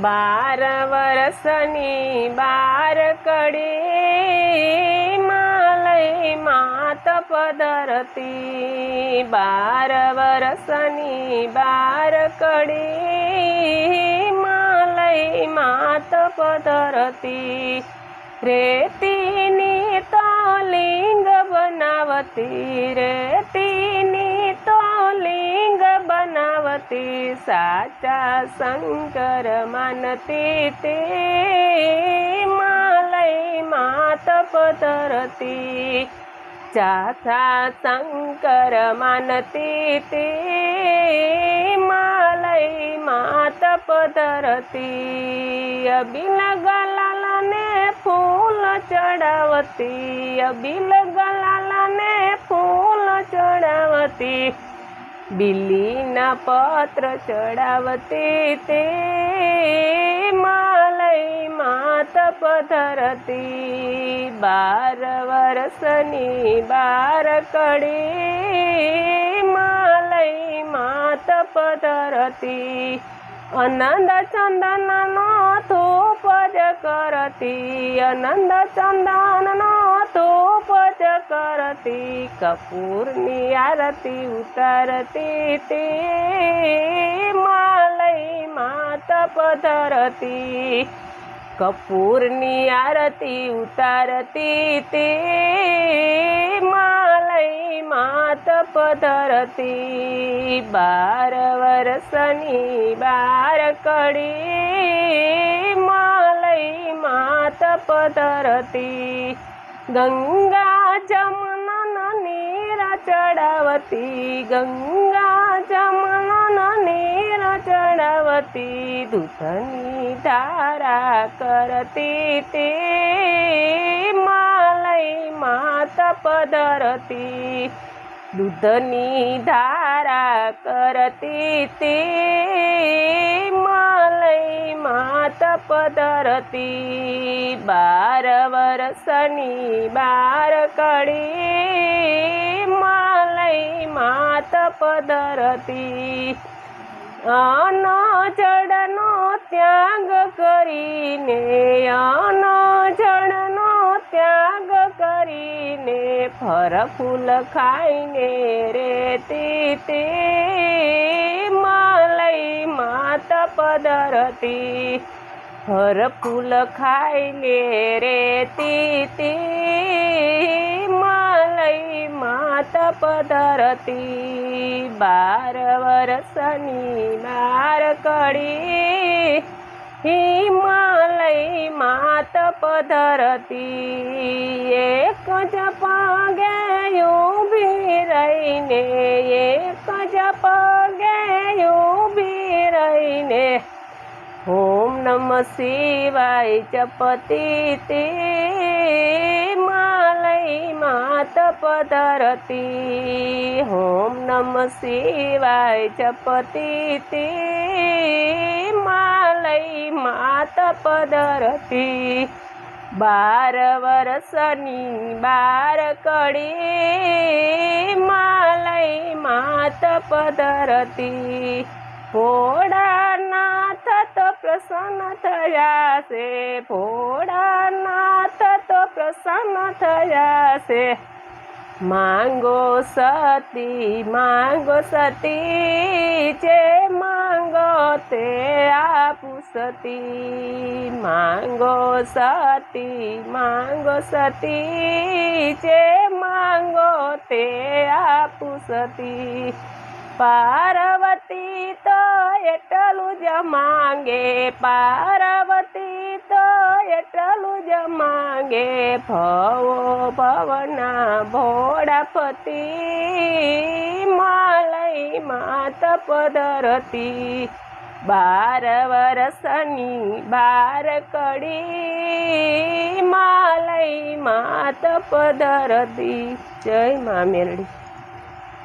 બાર વરસની બાર કડી માલય માત પધરતી બાર વરસની બાર કડી માલય માત પધરતી રેતીની તો લિંગ બનાવતી, રેતીની તો બનાવતી સાચા શંકર માનતી તે માલય માત પધરતી ચાથા શંકર માનતી તે માલય માત પધરતી અબિલ ગલાલને ફૂલ ચડાવતી અબિલ ગલાલને ફૂલ ચડાવતી બિલીના પત્ર ચડાવતી તે માલય માત પધરતી બાર વર્ષની બાર કડી માલય માત પધરતી અનંદ ચંદનનો ધૂપ જ કરતી અનંદ ચંદનનો ધૂપ જ કરતી કપૂરની આરતી ઉતારતી તે માલય માત પધરતી કપૂરની આરતી ઉતારતી તે માલય માત પધરતી બાર વર્ષની બાર કડી માલય માત પધરતી ગંગા જમના નીર ચડાવતી, ગંગા જમના નીર ચડાવતી, દૂધની ધારા કરતી તે માલય માત પધરતી દૂધની ધારા કરતી તે માલય માત પધરતી બાર વર્ષની બાર કડી માલય માત પધરતી અન જળનો ત્યાગ કરીને જળનો ત્યાગ કરીને ફર ફૂલ ખાઈને રેતી તે માલઈ માત પધરતી ફર ફૂલ ખાઈને રેતી તે માલઈ માત પધરતી બાર વર્ષની બાર કડી હિમાલય માત પધરતી એક જ પગે ઊભી રહીને, એક જ પગે ઊભી રહીને ઓમ નમ શિવાય જપતી તે. માલય માત પધરતી ઓમ નમ શિવાય જપતી તે. માત પધરતી બાર વર્ષની બાર કડી માલય માત પદરતી ભોળાનાથ તો પ્રસન્ન થયા છે, ભોળાનાથ તો પ્રસન્ન થયા છે. માંગો સતી માંગો સતી, જે માંગો તે આપું સતી, માંગો સતી માંગો સતી, જે માંગો તે આપું સતી. પાર્વતી તો એટલું જ માંગે, પાર્વતી તો એટલું જ માંગે. ભવો ભવના ભોળાપતિ, માલય માત પધરતી. બાર વરસની બાર કડી માલય માત પધરતી જય મા મેરડી